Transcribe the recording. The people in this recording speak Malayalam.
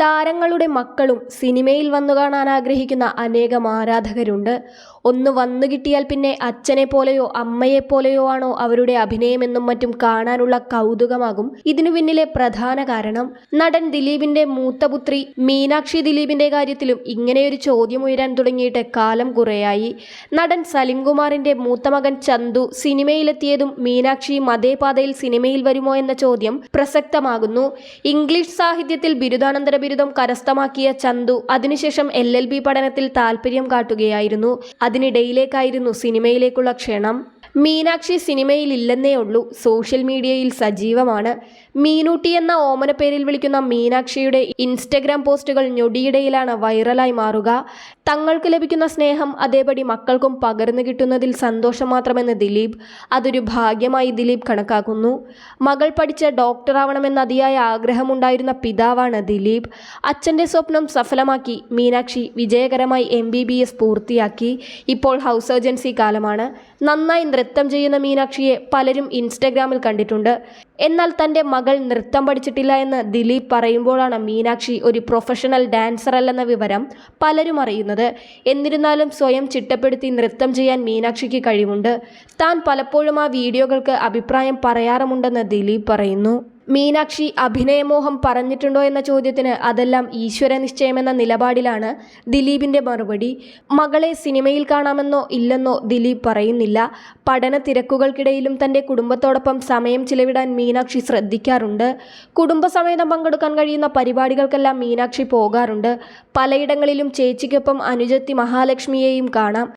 താരങ്ങളുടെ മക്കളും സിനിമയിൽ വന്നു കാണാൻ ആഗ്രഹിക്കുന്ന അനേകം ആരാധകരുണ്ട്. ഒന്ന് വന്നു കിട്ടിയാൽ പിന്നെ അച്ഛനെ പോലെയോ അമ്മയെ പോലെയോ ആണോ അവരുടെ അഭിനയമെന്നും മറ്റും കാണാനുള്ള കൗതുകമാകും. ഇതിനു പിന്നിലെ പ്രധാന കാരണം നടൻ ദിലീപിന്റെ മൂത്തപുത്രി മീനാക്ഷി ദിലീപിന്റെ കാര്യത്തിലും ഇങ്ങനെയൊരു ചോദ്യം ഉയരാൻ തുടങ്ങിയിട്ട് കാലം കുറേയായി. നടൻ സലിംകുമാറിന്റെ മൂത്ത മകൻ ചന്തു സിനിമയിലെത്തിയതും മീനാക്ഷിയും അതേ പാതയിൽ സിനിമയിൽ വരുമോ എന്ന ചോദ്യം പ്രസക്തമാകുന്നു. ഇംഗ്ലീഷ് സാഹിത്യത്തിൽ ബിരുദാനന്തര ബിരുദം കരസ്ഥമാക്കിയ ചന്തു അതിനുശേഷം എൽ എൽ ബി പഠനത്തിൽ താല്പര്യം കാട്ടുകയായിരുന്നു. അതിനിടയിലേക്കായിരുന്നു സിനിമയിലേക്കുള്ള ക്ഷണം. മീനാക്ഷി സിനിമയിൽ ഇല്ലെന്നേ ഉള്ളൂ. സോഷ്യൽ മീഡിയയിൽ സജീവമാണ്. മീനൂട്ടി എന്ന ഓമനപ്പേരിൽ പേരിൽ വിളിക്കുന്ന മീനാക്ഷിയുടെ ഇൻസ്റ്റഗ്രാം പോസ്റ്റുകൾ ഞൊടിയിടയിലാണ് വൈറലായി മാറുക. തങ്ങൾക്ക് ലഭിക്കുന്ന സ്നേഹം അതേപടി മക്കൾക്കും പകർന്നു കിട്ടുന്നതിൽ സന്തോഷം മാത്രമെന്ന് ദിലീപ് അതൊരു ഭാഗ്യമായി ദിലീപ് കണക്കാക്കുന്നു. മകൾ പഠിച്ച ഡോക്ടറാവണമെന്ന അതിയായ ആഗ്രഹമുണ്ടായിരുന്ന പിതാവാണ് ദിലീപ്. അച്ഛന്റെ സ്വപ്നം സഫലമാക്കി മീനാക്ഷി വിജയകരമായി എം ബി ബി എസ് പൂർത്തിയാക്കി. ഇപ്പോൾ ഹൗസ് സർജൻസി കാലമാണ്. നന്നായി നൃത്തം ചെയ്യുന്ന മീനാക്ഷിയെ പലരും ഇൻസ്റ്റഗ്രാമിൽ കണ്ടിട്ടുണ്ട്. എന്നാൽ തന്റെ മകൾ നൃത്തം പഠിച്ചിട്ടില്ല എന്ന് ദിലീപ് പറയുമ്പോഴാണ് മീനാക്ഷി ഒരു പ്രൊഫഷണൽ ഡാൻസർ അല്ലെന്ന വിവരം പലരും അറിയുന്നത്. എന്നിരുന്നാലും സ്വയം ചിട്ടപ്പെടുത്തി നൃത്തം ചെയ്യാൻ മീനാക്ഷിക്ക് കഴിവുണ്ട്. താൻ പലപ്പോഴും ആ വീഡിയോകൾക്ക് അഭിപ്രായം പറയാറുമുണ്ടെന്ന് ദിലീപ് പറയുന്നു. മീനാക്ഷി അഭിനയമോഹം പറഞ്ഞിട്ടുണ്ടോ എന്ന ചോദ്യത്തിന് അതെല്ലാം ഈശ്വര നിശ്ചയമെന്ന നിലപാടിലാണ് ദിലീപിന്റെ മറുപടി. മകളെ സിനിമയിൽ കാണാമെന്നോ ഇല്ലെന്നോ ദിലീപ് പറയുന്നില്ല. പഠന തിരക്കുകൾക്കിടയിലും തന്റെ കുടുംബത്തോടൊപ്പം സമയം ചിലവിടാൻ മീനാക്ഷി ശ്രദ്ധിക്കാറുണ്ട്. കുടുംബസമേതം പങ്കെടുക്കാൻ കഴിയുന്ന പരിപാടികൾക്കെല്ലാം മീനാക്ഷി പോകാറുണ്ട്. പലയിടങ്ങളിലും ചേച്ചിക്കൊപ്പം അനുജത്തി മഹാലക്ഷ്മിയെയും കാണാം.